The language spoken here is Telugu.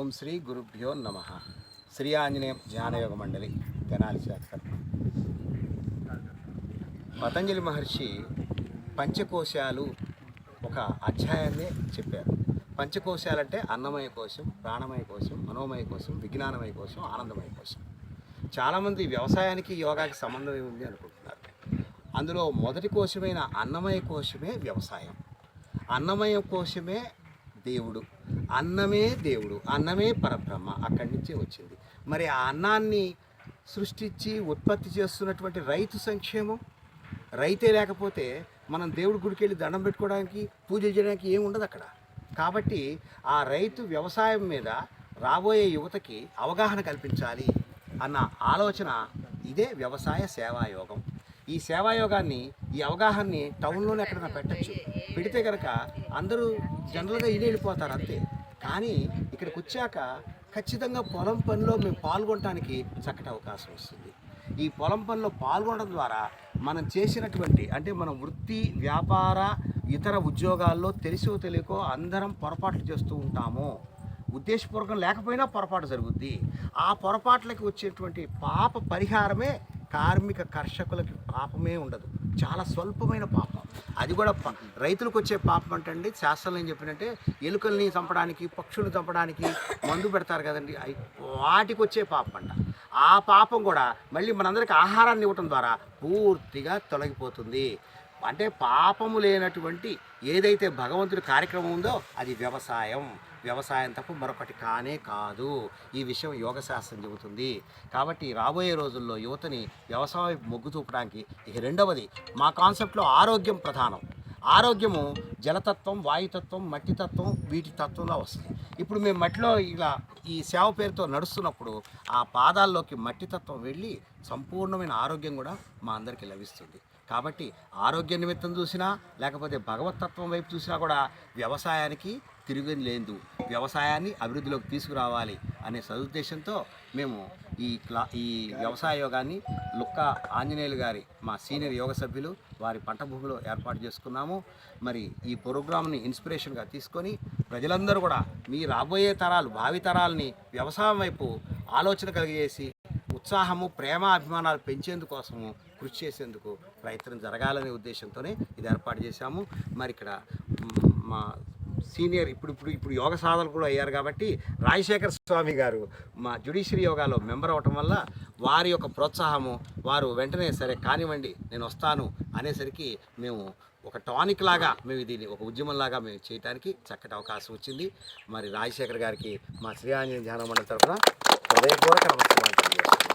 ఓం శ్రీ గురుభ్యో నమ. శ్రీ ఆంజనేయ జ్ఞానయోగ మండలి తెనాలి శాఖ. పతంజలి మహర్షి పంచకోశాలు ఒక అధ్యాయాన్ని చెప్పారు. పంచకోశాలంటే అన్నమయ కోశం ప్రాణమయ కోశం మనోమయ కోశం విజ్ఞానమయ కోశం ఆనందమయ కోశం. చాలామంది వ్యవసాయానికి యోగాకి సంబంధం ఏముంది అనుకుంటున్నారు. అందులో మొదటి కోశమైన అన్నమయ కోశమే వ్యవసాయం. అన్నమయ కోశమే దేవుడు. అన్నమే దేవుడు అన్నమే పరబ్రహ్మ అక్కడి నుంచే వచ్చింది. మరి ఆ అన్నాన్ని సృష్టించి ఉత్పత్తి చేస్తున్నటువంటి రైతు సంక్షేమం? రైతే లేకపోతే మనం దేవుడి గుడికి వెళ్ళి దండం పెట్టుకోవడానికి పూజ చేయడానికి ఏమి ఉండదు అక్కడ. కాబట్టి ఆ రైతు వ్యవసాయం మీద రాబోయే యువతకి అవగాహన కల్పించాలి అన్న ఆలోచన ఇదే వ్యవసాయ సేవాయోగం. ఈ సేవాయోగాన్ని ఈ అవగాహనని టౌన్లోనే ఎక్కడైనా పెట్టచ్చు. పెడితే కనుక అందరూ జనరల్గా ఇల్లు వెళ్ళిపోతారు అంతే. కానీ ఇక్కడికి వచ్చాక ఖచ్చితంగా పొలం పనిలో మేము పాల్గొనడానికి చక్కటి అవకాశం వస్తుంది. ఈ పొలం పనిలో పాల్గొనడం ద్వారా మనం చేసినటువంటి అంటే మన వృత్తి వ్యాపార ఇతర ఉద్యోగాల్లో తెలిసో తెలియకో అందరం పొరపాట్లు చేస్తూ ఉంటాము. ఉద్దేశపూర్వకం లేకపోయినా పొరపాటు జరుగుద్ది. ఆ పొరపాట్లకి వచ్చేటువంటి పాప పరిహారమే కార్మిక కర్షకులకి పాపమే ఉండదు. చాలా స్వల్పమైన పాపం. అది కూడా రైతులకు వచ్చే పాపం అంటండి. శాస్త్రంలో ఏం చెప్పినట్టే ఎలుకల్ని చంపడానికి పక్షులు చంపడానికి మందు పెడతారు కదండి. వాటికి వచ్చే పాపం అంట. ఆ పాపం కూడా మళ్ళీ మనందరికి ఆహారాన్ని ఇవ్వటం ద్వారా పూర్తిగా తొలగిపోతుంది. అంటే పాపము లేనటువంటి ఏదైతే భగవంతుడి కార్యక్రమం ఉందో అది వ్యవసాయం. వ్యవసాయం తప్ప మరొకటి కానే కాదు. ఈ విషయం యోగ శాస్త్రం చెబుతుంది. కాబట్టి రాబోయే రోజుల్లో యువతని వ్యవసాయ మొగ్గు చూపడానికి ఇక రెండవది మా కాన్సెప్ట్లో ఆరోగ్యం ప్రధానం. ఆరోగ్యము జలతత్వం వాయుతత్వం మట్టితత్వం వీటి తత్వంలో వస్తుంది. ఇప్పుడు మేము మట్టిలో ఇలా ఈ సేవ పేరుతో నడుస్తున్నప్పుడు ఆ పాదాల్లోకి మట్టితత్వం వెళ్ళి సంపూర్ణమైన ఆరోగ్యం కూడా మా అందరికీ లభిస్తుంది. కాబట్టి ఆరోగ్య నిమిత్తం చూసినా లేకపోతే భగవతత్వం వైపు చూసినా కూడా వ్యవసాయానికి తిరిగి లేదు వ్యవసాయాన్ని అభివృద్ధిలోకి తీసుకురావాలి. అనే సదుద్దేశంతో మేము ఈ క్లా ఈ వ్యవసాయ యోగాన్ని లుక్క ఆంజనేయులు గారి మా సీనియర్ యోగ సభ్యులు వారి పంట భూమిలో ఏర్పాటు చేసుకున్నాము. మరి ఈ ప్రోగ్రామ్ని ఇన్స్పిరేషన్గా తీసుకొని ప్రజలందరూ కూడా మీ రాబోయే తరాలు భావి తరాలని వ్యవసాయం వైపు ఆలోచన కలిగజేసి ఉత్సాహము ప్రేమ అభిమానాలు పెంచేందుకోసము కృషి చేసేందుకు ప్రయత్నం జరగాలనే ఉద్దేశంతోనే ఇది ఏర్పాటు చేశాము. మరి ఇక్కడ మా సీనియర్ ఇప్పుడు ఇప్పుడు ఇప్పుడు యోగ సాధనలు కూడా అయ్యారు కాబట్టి రాజశేఖర స్వామి గారు మా జ్యుడిషియరీ యోగాలో మెంబర్ అవటం వల్ల వారి యొక్క ప్రోత్సాహము వారు వెంటనే సరే కానివ్వండి నేను వస్తాను అనేసరికి మేము ఒక టానిక్ లాగా మేము దీన్ని ఒక ఉద్యమంలాగా మేము చేయడానికి చక్కటి అవకాశం వచ్చింది. మరి రాజశేఖర్ గారికి మా శ్రీ ఆంజనేయ ధ్యాన మండలి తరఫున హృదయపూర్వక నమస్కారం